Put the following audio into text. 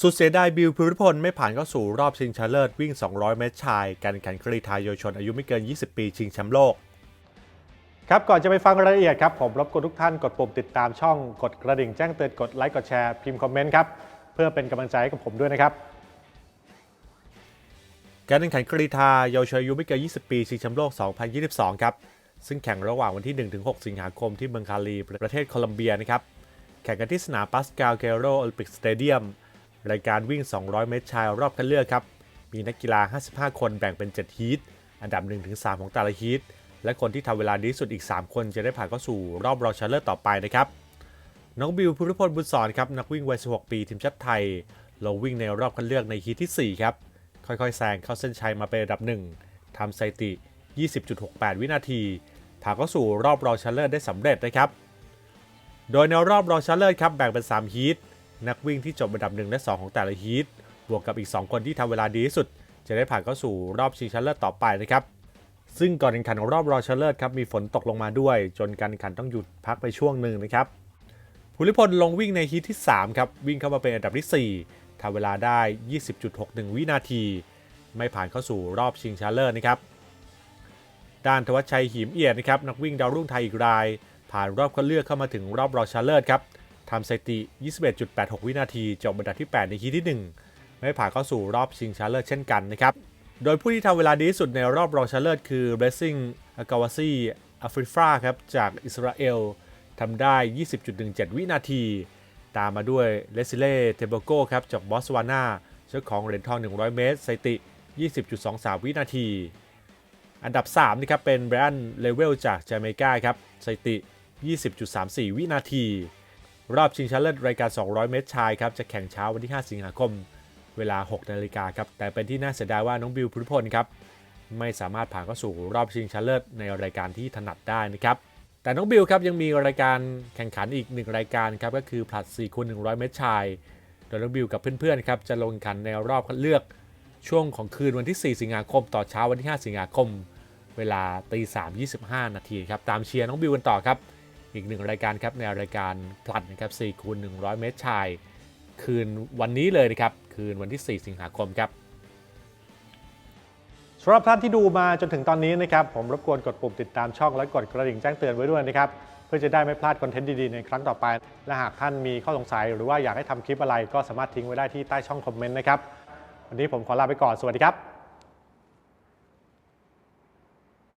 สุดเสียดายบิลภูริพลไม่ผ่านเข้าสู่รอบชิงชนะเลิศวิ่ง 200 เมตรชายการแข่งขันกรีฑาเยาวชนอายุไม่เกิน 20 ปีชิงแชมป์โลก ครับก่อนจะไปฟังรายละเอียดครับ ผมรบกวนทุกท่านกดปุ่มติดตามช่องกดกระดิ่งแจ้งเตือนกดไลค์กดแชร์พิมพ์คอมเมนต์ครับ เพื่อเป็นกำลังใจให้กับผมด้วยนะครับ การแข่งขันกรีฑาเยาวชนอายุไม่เกิน 20 ปีชิงแชมป์โลก 2022 ครับซึ่งแข่งระหว่างวันที่ 1-6 สิงหาคมที่เมืองคาลีประเทศโคลัมเบียนะครับแข่งกันที่สนามปัสกาลเกโรโอลิมปิกสเตเดียม รายการวิ่ง 200 เมตรชายรอบคัดเลือกครับ มีนักกีฬา 55 คนแบ่งเป็น 7 ฮีท อันดับ 1-3 ของแต่ละฮีท และคนที่ทำเวลาดีสุดอีก 3 คนจะได้ผ่านเข้าสู่รอบรองชนะเลิศต่อไปนะครับ น้องบิวภูริพลบุญสอนครับนักวิ่งวัย 16 ปีทีมชาติไทย ลงวิ่งในรอบคัดเลือกในฮีทที่ 4 ครับ ค่อยๆแซงเข้าเส้นชัยมาเป็นอันดับ 1ทำสถิติ 20.68 วินาที ผ่านเข้าสู่รอบรองชนะเลิศได้สำเร็จนะครับ โดยในรอบรองชนะเลิศครับแบ่งเป็น 3 ฮีท นักวิ่งที่จบอันดับ1และ 2 ของแต่ละฮีทบวกกับอีก 2 คนที่ทำเวลาดีที่สุด จะได้ผ่านเข้าสู่รอบชิงชนะเลิศต่อไปนะครับ ซึ่งก่อนแข่งขันของรอบรองชนะเลิศครับมีฝนตกลงมาด้วย จนการแข่งขันต้องหยุดพักไปช่วงหนึ่งนะครับภูริพลลงวิ่งในฮีทที่3ครับวิ่งเข้ามาเป็นอันดับที่ 4ทำเวลาได้ 20.61 วินาที ไม่ผ่านเข้าสู่รอบชิงชนะเลิศนะครับด้านทวัชชัยหิมเอียดนะครับนักวิ่งดาวรุ่งไทยอีกราย ผ่านรอบคัดเลือกเข้ามาถึงรอบรองชนะเลิศครับ ทำสถิติ 21.86 วินาทีจบอันดับที่ 8 ในฮีทที่ 1 ไม่ผ่านเข้าสู่รอบชิงชนะเลิศเช่นกันนะครับ โดยผู้ที่ทำเวลาดีที่สุดในรอบรองชนะเลิศคือ Blessing a g a w a s i a f r i f a ครับจากอิสราเอลทำได้ 20.17 วินาที ตามมาด้วยเลซิเล่เทเบโกครับจากบอสวานาเจ้าของเหรียญทอง 100 เมตรสถิติ 20.23 วินาที อันดับ3นะครับเป็นแบรนด์เลเวลจากจาเมกาครับสถิติ 20.34 วินาที รอบชิงชนะเลิศรายการ 200 เมตรชายครับจะแข่งเช้าวันที่ 5 สิงหาคม เวลา 6 นาฬิกาครับ แต่เป็นที่น่าเสียดายว่าน้องบิวพุทธพลครับ ไม่สามารถผ่านเข้าสู่รอบชิงชนะเลิศในรายการที่ถนัดได้นะครับ แต่น้องบิวครับยังมีรายการแข่งขันอีกหนึ่งรายการครับก็คือผลัด4คูณ100 เมตรชาย โดยน้องบิวกับเพื่อนๆครับจะลงแข่งขันในรอบคัดเลือกช่วงของคืนวันที่ 4 สิงหาคม ต่อเช้าวันที่ 5 สิงหาคม เวลาตี3 25 นาทีครับตามเชียร์น้องบิวกันต่อครับ อีกหนึ่งรายการครับในรายการผลัดนะครับ4คูณ100 เมตรชาย คืนวันนี้เลยนะครับ คืนวันที่ 4 สิงหาคมครับสำหรับท่านที่ดูมาจนถึงตอนนี้นะครับผมรบกวนกดปุ่มติดตามช่องและกดกระดิ่งแจ้งเตือนไว้ด้วยนะครับเพื่อจะได้ไม่พลาดคอนเทนต์ดีๆในครั้งต่อไป และหากท่านมีข้อสงสัย หรือว่าอยากให้ทำคลิปอะไรก็สามารถทิ้งไว้ได้ที่ใต้ช่องคอมเมนต์นะครับวันนี้ผมขอลาไปก่อนสวัสดีครับ